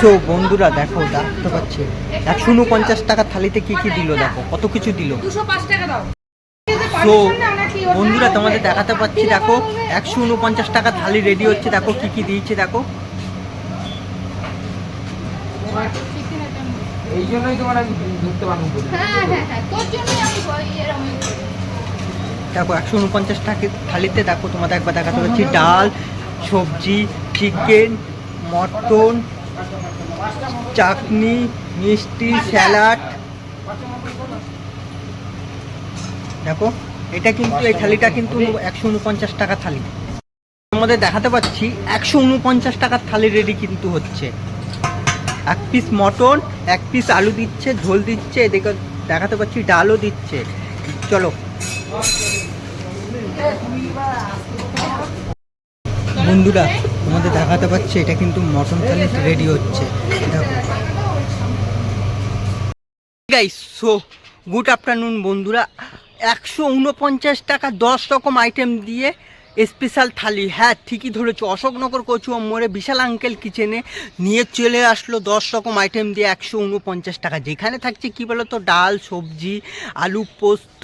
So বন্ধুরা দেখো দেখতে পাচ্ছি। একশো উনপঞ্চাশ টাকা থালিতে কি কি দিল দেখো কত কিছু দিল। তো বন্ধুরা তোমাদের দেখাতে পাচ্ছি দেখো একশো উনপঞ্চাশ টাকা থালি রেডি হচ্ছে দেখো কি কি দিয়েছে দেখো। এই জন্যই তোমার আমি ধরতে পারব বলি হ্যাঁ হ্যাঁ হ্যাঁ তোর জন্যই আমি বলি, এরকম করি। দেখো একশো উনপঞ্চাশ টাকা থালিতে দেখো তোমাদের একবার দেখাতে পাচ্ছি ডাল সবজি চিকেন মটন চাটনি মিষ্টি, স্যালাড। দেখো, এটা কিন্তু এই থালিটা কিন্তু একশো উনপঞ্চাশ টাকা থালি। আমাদের দেখাতে পাচ্ছি, একশো উনপঞ্চাশ টাকার থালি রেডি কিন্তু হচ্ছে। এক পিস মটন, এক পিস আলু দিচ্ছে, ঝোল দিচ্ছে, এদিকে দেখাতে পাচ্ছি, ডালও দিচ্ছে। চলো। বন্ধুরা, তোমাদের দেখাতে পাচ্ছি, এটা কিন্তু মটন থালি রেডি হচ্ছে। দেখো। সো গুড আফটারনুন বন্ধুরা। একশো উনপঞ্চাশ টাকা দশ রকম আইটেম দিয়ে স্পেশাল থালি। হ্যাঁ ঠিকই ধরেছো। অশোকনগর কচু মোড়ে বিশাল আঙ্কেল কিচেনে নিয়ে চলে আসলো দশ রকম আইটেম দিয়ে একশো উনপঞ্চাশ টাকা। যেখানে থাকছে কী বলো তো ডাল, সবজি, আলু পোস্ত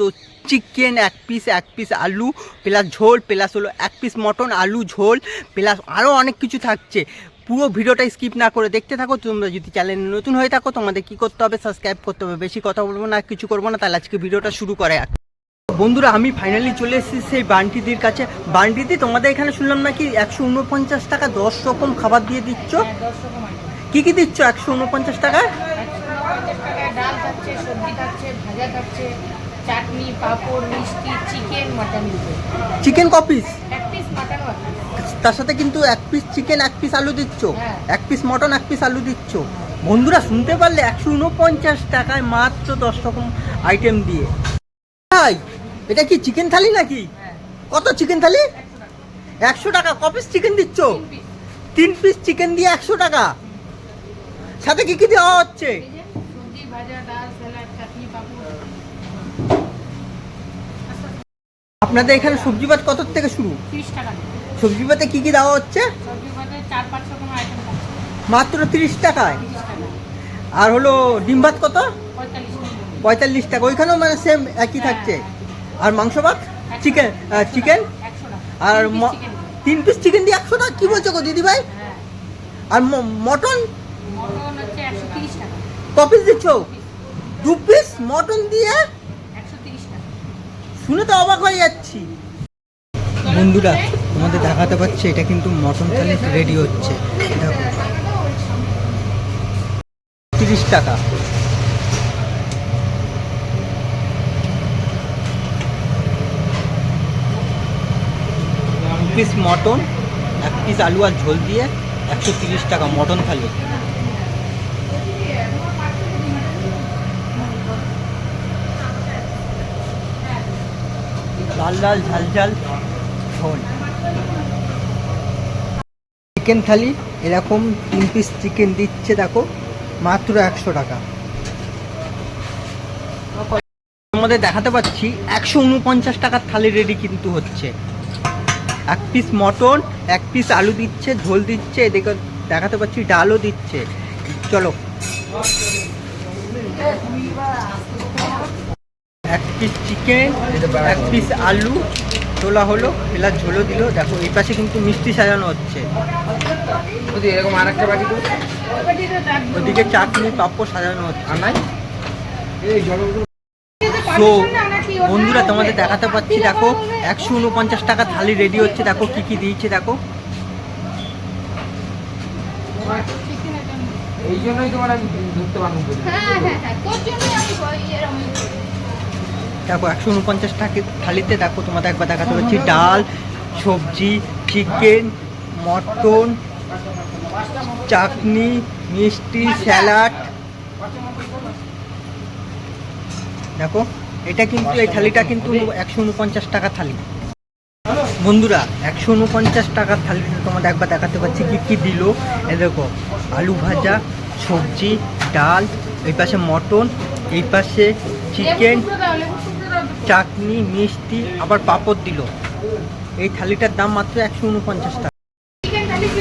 চিকেন এক পিস এক পিস আলু প্লাস ঝোল প্লাস হলো এক পিস মটন আলু, ঝোল প্লাস আরও অনেক কিছু থাকছে। পুরো ভিডিওটা স্কিপ না করে দেখতে থাকো। তোমরা যদি চ্যানেলে নতুন হয়ে থাকো, তোমাদের কি করতে হবে? সাবস্ক্রাইব করতে হবে। বেশি কথা বলব না, কিছু করব না, তাহলে আজকে ভিডিওটা শুরু করে বন্ধুরা আমি ফাইনালি চলে এসেছি সেই বান্টিদির কাছে। বান্টিদি তোমাদের এখানে শুনলাম নাকি একশো উনপঞ্চাশ টাকা দশ রকম খাবার দিয়ে দিচ্ছ? কি কি দিচ্ছ একশো উনপঞ্চাশ টাকায়? একশো পঞ্চাশ টাকায় ডাল থাকছে সবজি থাকছে ভাজা থাকছে চাটনি পাঁপড় মিষ্টি চিকেন মাটন কপিস এক পিস মাটন তার সাথে কিন্তু এক পিস চিকেন এক পিস আলু দিচ্ছ। হ্যাঁ। এক পিস মটন এক পিস আলু দিচ্ছ। বন্ধুরা শুনতে পারলে একশো উনপঞ্চাশ টাকায় মাত্র দশ রকম আইটেম দিয়ে। ভাই এটা কি চিকেন থালি নাকি? হ্যাঁ। কত চিকেন থালি? একশো টাকা। ক পিস চিকেন দিচ্ছ? তিন পিস চিকেন দিয়ে একশো টাকা। সাথে কি কি দেওয়া হচ্ছে? আপনাদের এখানে সবজি ভাত কত থেকে শুরু? সবজি ভাতে কি কি দেওয়া হচ্ছে? মাত্র তিরিশ টাকায়? আর হলো ডিম ভাত কত? পঁয়তাল্লিশ টাকা। ওইখানেও মানে সেম একই থাকছে? আর মাংস ভাত? চিকেন চিকেন আর তিন পিস চিকেন দিয়ে একশো টাকা কি বলছো গো দিদি ভাই হ্যাঁ। আর মটন? মটন হচ্ছে একশো তিরিশ টাকা। ক পিস দিচ্ছ দু পিস মটন দিয়ে? শুনে তো অবাক হয়ে যাচ্ছি। বন্ধুরা তোমাদের দেখাতে পাচ্ছি এটা কিন্তু মটন থালি রেডি হচ্ছে। দেখো তিরিশ টাকা। পিস মটন, এক পিস আলু আর ঝোল দিয়ে একশো তিরিশ টাকা মটন থালি লাল লাল, ঝাল ঝাল, ঝোল। চিকেন থালি, এরকম তিন পিস চিকেন দিচ্ছে দেখো, মাত্র একশো টাকা। আমাদের দেখাতে পাচ্ছি, একশো উনপঞ্চাশ টাকার থালি রেডি কিন্তু হচ্ছে। এক পিস মটন এক পিস আলু দিচ্ছে ঝোল দিচ্ছে এদিকে দেখাতে পাচ্ছি ডালও দিচ্ছে। চলো। এক পিস চিকেন এক পিস আলু তোলা হলো প্লাস ঝোলও দিল। দেখো এই পাশে কিন্তু মিষ্টি সাজানো হচ্ছে। এরকম আর একটা বাটি ওদিকে চাটনি পাপ্পড় সাজানো হচ্ছে। তো বন্ধুরা তোমাদের দেখাতে পাচ্ছি দেখো একশো উনপঞ্চাশ টাকা থালি রেডি হচ্ছে দেখো কি কি দিয়েছে দেখো। এই জন্যই তোমার আমি ধরতে পারব বলি হ্যাঁ হ্যাঁ হ্যাঁ। দেখো একশো উনপঞ্চাশ টাকা থালিতে দেখো তোমাদের একবার দেখাতে পাচ্ছি ডাল সবজি চিকেন মটন চাটনি মিষ্টি স্যালাড। দেখো। এটা কিন্তু, এই থালিটা কিন্তু একশো উনপঞ্চাশ টাকা থালি। বন্ধুরা, একশো উনপঞ্চাশ টাকার থালিতে তোমাদের একবার দেখাতে পাচ্ছি। কি কি দিল? এ দেখো, আলু ভাজা, সবজি, ডাল, এই পাশে মটন, এই পাশে চিকেন। চাটনি, মিষ্টি, আবার পাঁপড় দিল। এই থালিটার দাম মাত্র একশো উনপঞ্চাশ টাকা।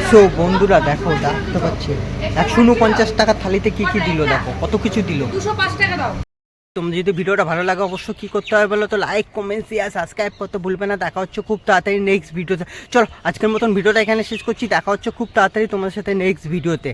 সো বন্ধুরা, দেখো, দেখতে পাচ্ছি। একশো উনপঞ্চাশ টাকা থালিতে কি কি দিল? দেখো, কত কিছু দিল? তোমরা যদি ভিডিওটা ভালো লাগে, অবশ্যই কী করতে হবে বলো তো? লাইক কমেন্ট শেয়ার সাবস্ক্রাইব করতে ভুলবে না। দেখা হচ্ছে খুব তাড়াতাড়ি নেক্সট ভিডিওতে চলো, আজকের মতন ভিডিওটা এখানে শেষ করছি। দেখা হচ্ছে খুব তাড়াতাড়ি তোমার সাথে নেক্সট ভিডিওতে